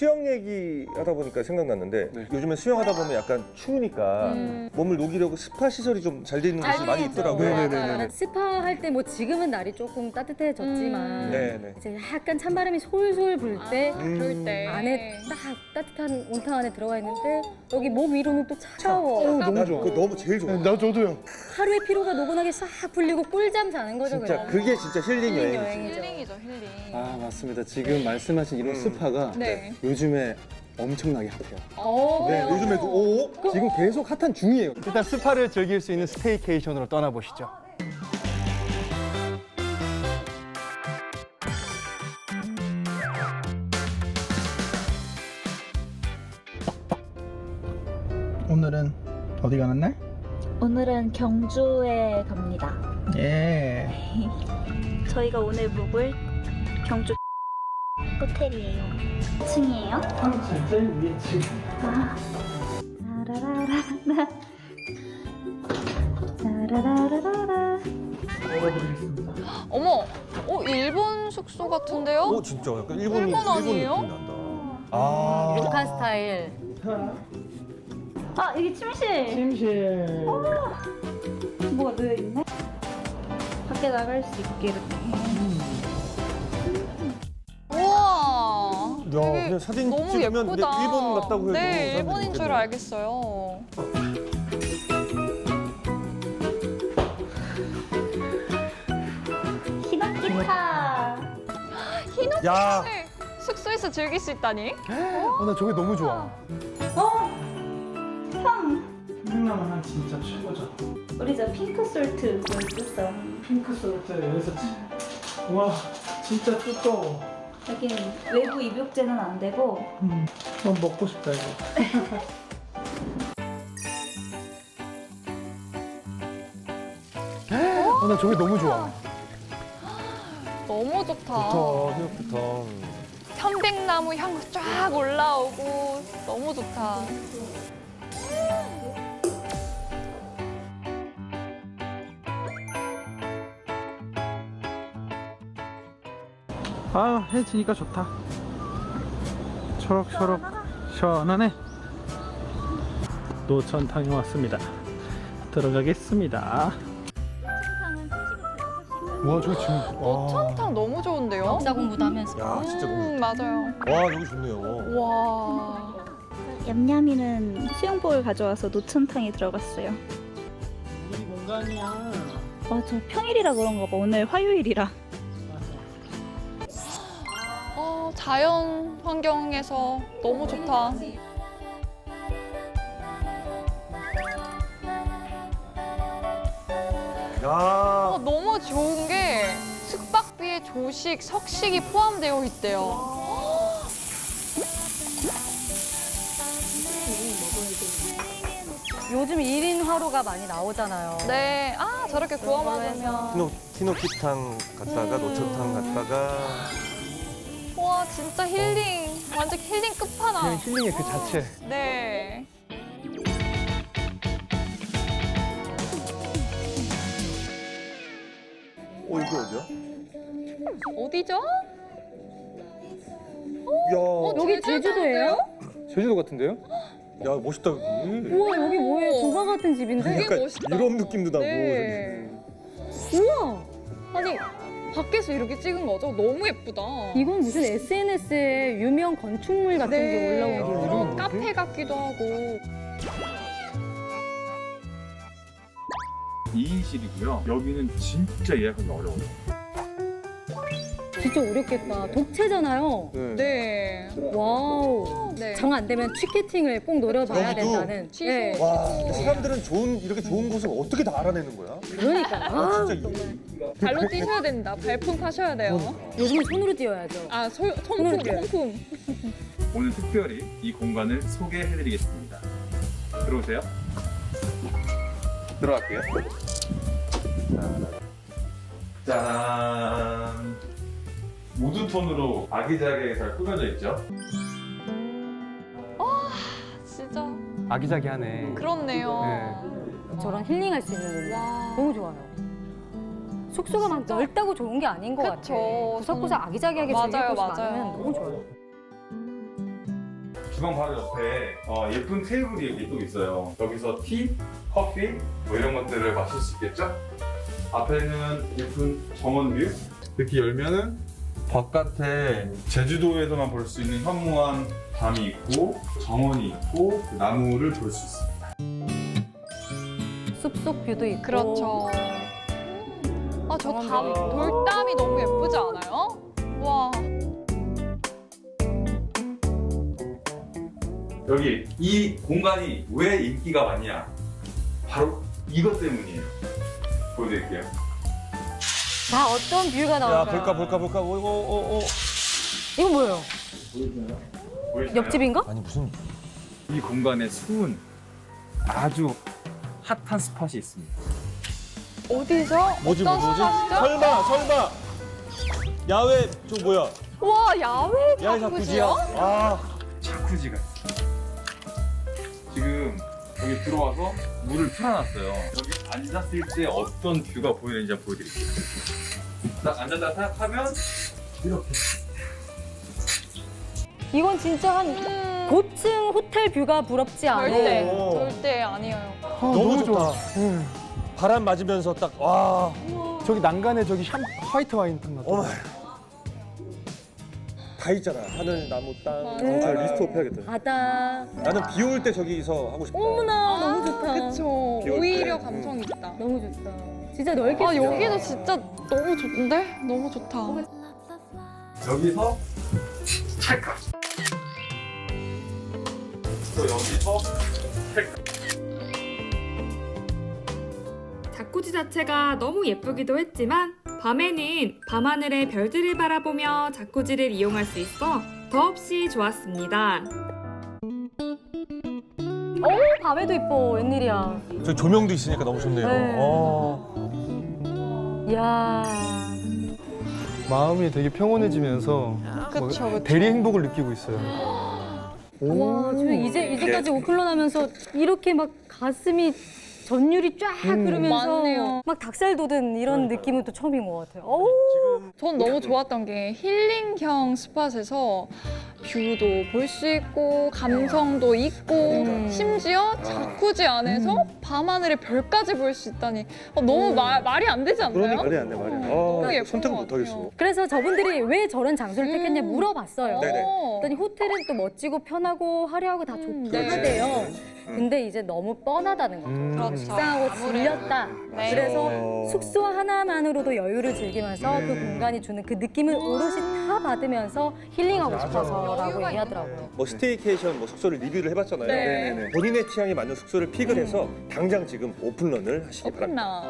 수영 얘기 하다 보니까 생각났는데 네. 요즘에 수영하다 보면 약간 추우니까 음. 몸을 녹이려고 스파 시설이 좀 잘 돼 있는 곳이 많이 있더라고요. 네네네 네. 스파 할 때 뭐 지금은 날이 조금 따뜻해졌지만 음. 네 네. 이제 약간 찬바람이 솔솔 불때 음. 그럴 때 안에 딱 따뜻한 온탕 안에 들어가 있는데 여기 몸 위로는 또 차가워. 어, 너무 나 좋아. 그거 너무 제일 좋아. 네, 나 저도요. 하루의 피로가 노곤하게 싹 풀리고 꿀잠 자는 거죠 진짜 그냥. 그게 진짜 힐링 힐링 여행이지. 여행이죠. 힐링이죠 힐링. 아 맞습니다. 지금 말씀하신 이런 음. 스파가 네. 요즘에 엄청나게 핫해요. 어. 네, 요즘에도 오 지금 계속 핫한 중이에요. 일단 스파를 즐길 수 있는 스테이케이션으로 떠나보시죠. 오늘은 어디 가는 날? 오늘은 경주에 갑니다. 예. 저희가 오늘 묵을 경주 호텔이에요. 2층이에요? 3층 제일 위에 층. 아. 라라라라 라. 라라라라라. 먹어보겠습니다. 어머, 어 일본 숙소 같은데요? 오 진짜 약간 일본 일본 아니에요? 느낌 난다. 아. 북한 스타일. 아, 여기 침실. 침실. 뭐가 놓여 있네? 밖에 나갈 수 있게 이렇게. 우와. 야, 되게 그냥 사진 너무 찍으면 예쁘다. 근데 일본 같다고 해도 네, 사람들이 일본인 줄 믿겠네. 알겠어요. 희망 기타. 야, 네, 숙소에서 즐길 수 있다니? 어, 나 저게 너무 좋아. 한 진짜 최고죠. 우리 저 핑크 솔트 있었어. 핑크 솔트 여기서 치. 와, 진짜 두꺼워. 여긴 외부 입욕제는 안 되고 음, 너무 먹고 싶다 이거. 어, 나 저게 너무 좋아. 너무 좋다. 좋다, 생각부터. 편백나무 향 쫙 올라오고 너무 좋다. 아, 해 지니까 좋다. 초록초록 시원하네. 노천탕에 왔습니다. 들어가겠습니다. 와, 저 지금. 와. 천탕 너무 좋은데요? 역사 공부도 하면서. 야, 진짜 너무 음, 맞아요. 와, 여기 좋네요. 와. 얌얌이는 수영복을 가져와서 노천탕에 들어갔어요. 우리 공간이야. 아, 저 평일이라 그런가 봐. 오늘 화요일이라. 어, 자연 환경에서 너무 좋다. 야, 어, 너무 좋은 게 숙박비에 조식, 석식이 포함되어 있대요. 요즘 1인 화로가 많이 나오잖아요. 네, 아 저렇게 구워 먹으면 티노, 티노키탕 갔다가 음. 노천탕 갔다가 와 진짜 힐링, 완전 힐링 끝판왕. 그냥 힐링의 그 자체. 네. 어, 여기 어디야? 어디죠? 야, 여기 제주도예요? 제주도 같은데요? 야, 멋있다, 여기. 우와 여기 뭐예요? 동화 같은 집인데? 되게 약간 멋있다. 유럽 느낌도 나고. 네. 우와 아니 밖에서 이렇게 찍은 거죠? 너무 예쁘다. 이건 무슨 SNS에 유명 건축물 같은 게 올라온 야, 거예요. 이런 카페 같기도 하고. 2인실이고요. 여기는 진짜 예약하기 어려워요. 진짜 어렵겠다. 독채잖아요. 네. 네. 와우. 네. 정안 되면 티켓팅을 꼭 노려봐야 여기도? 된다는. 취소. 네. 와, 근데 사람들은 좋은 이렇게 좋은 곳을 어떻게 다 알아내는 거야? 그러니까. 아, 아, 진짜 이- 발로 뛰셔야 된다. 발품 타셔야 돼요. 요즘은 손으로 뛰어야죠. 아, 소, 손으로 뛰어요. 오늘 특별히 이 공간을 소개해드리겠습니다. 들어오세요. 들어갈게요. 짠. 모든 톤으로 아기자기하게 잘 꾸며져 있죠. 진짜 아기자기하네. 그렇네요. 저런 힐링할 수 있는 공간. 와. 너무 좋아요. 숙소가 막 넓다고 좋은 게 아닌 것 그쵸. 같아. 구석구석 아기자기하게 맞아요, 즐길 곳이 맞아요. 많으면 너무 좋아요. 주방 바로 옆에 어, 예쁜 테이블이 여기 또 있어요. 여기서 티, 커피 뭐 이런 것들을 마실 수 있겠죠? 앞에는 예쁜 정원뷰. 이렇게 열면은 바깥에 제주도에서만 볼 수 있는 현무암 담이 있고 정원이 있고 그 나무를 볼 수 있습니다. 숲속 뷰도 있고. 그렇죠. 아, 저 담. 돌담이 너무 예쁘지 않아요? 와. 여기 이 공간이 왜 인기가 많냐? 바로 이것 때문이에요. 보여드릴게요. 자, 어떤 뷰가 야 나올까? 볼까 볼까 볼까. 오, 오, 오, 오. 이건 뭐예요? 옆집인가? 아니 무슨 이 공간에 숨은 아주 핫한 스팟이 있습니다. 어디죠? 뭐지 어떤 뭐지? 스팟이죠? 설마 설마 야외 저 뭐야? 와, 야외 야외 자쿠지요? 자쿠지야? 아 자쿠지가 있어요. 지금 여기 들어와서 물을 틀어놨어요. 여기 앉았을 때 어떤 뷰가 보이는지 한번 보여드릴게요. 딱 앉았다 딱 하면 이렇게 이건 진짜 한 음, 고층 호텔 뷰가 부럽지 않아요. 절대, 오. 절대 아니에요. 아, 너무 좋아. 좋다. 바람 맞으면서 딱 와. 저기 난간에 저기 샴 화이트 와인 딱 놔둬. 어머. 다 있잖아. 하늘, 나무, 땅. 맞아. 어, 저 리스트업 해야겠다. 바다. 나는 비 올 때 저기서 하고 싶다. 어머나 너무 좋다. 그쵸. 비올. 오히려 감성 있다. 너무 좋다. 진짜 넓게. 아, 쓰잖아. 여기도 진짜 너무 좋은데? 너무 좋다. 여기서 찰칵. 또 여기서 자쿠지 자체가 너무 예쁘기도 했지만 밤에는 밤하늘의 별들을 바라보며 자쿠지를 이용할 수 있어 더없이 좋았습니다. 어, 밤에도 이뻐. 웬일이야. 저 조명도 있으니까 너무 좋네요. 네. 어. 이야. 마음이 되게 평온해지면서 그쵸, 뭐 그쵸. 대리 행복을 느끼고 있어요. 와, 저 이제 이제까지 오클런 하면서 이렇게 막 가슴이 전율이 쫙 흐르면서 맞네요. 막 닭살 돋은 이런 느낌은 또 처음인 것 같아요. 어우, 지금 전 너무 좋았던 게 힐링형 스팟에서 뷰도 볼 수 있고 감성도 있고 음. 심지어 자쿠지 안에서 밤하늘의 별까지 볼 수 있다니 어, 너무 마- 말이 안 되지 않나요? 그러니 말이 안 돼, 말이 안 돼. 어, 어, 너무 예쁜 선택 것못 하겠어. 같아요. 그래서 저분들이 왜 저런 장소를 택했냐 음. 물어봤어요. 네네. 어. 그랬더니 호텔은 또 멋지고 편하고 화려하고 다 음, 좋긴 네. 하대요. 근데 이제 너무 뻔하다는 거죠. 음. 그렇죠. 식상하고 아무래도. 질렸다. 네. 그래서 어. 숙소 하나만으로도 여유를 즐기면서 그 공간이 주는 그 느낌을 오롯이 다 받으면서 힐링하고 싶어서라고 여유가 얘기하더라고요. 뭐 스테이케이션 뭐 숙소를 리뷰를 해봤잖아요. 네. 본인의 취향에 맞는 숙소를 픽을 해서 당장 지금 오픈런을 하시기 바랍니다.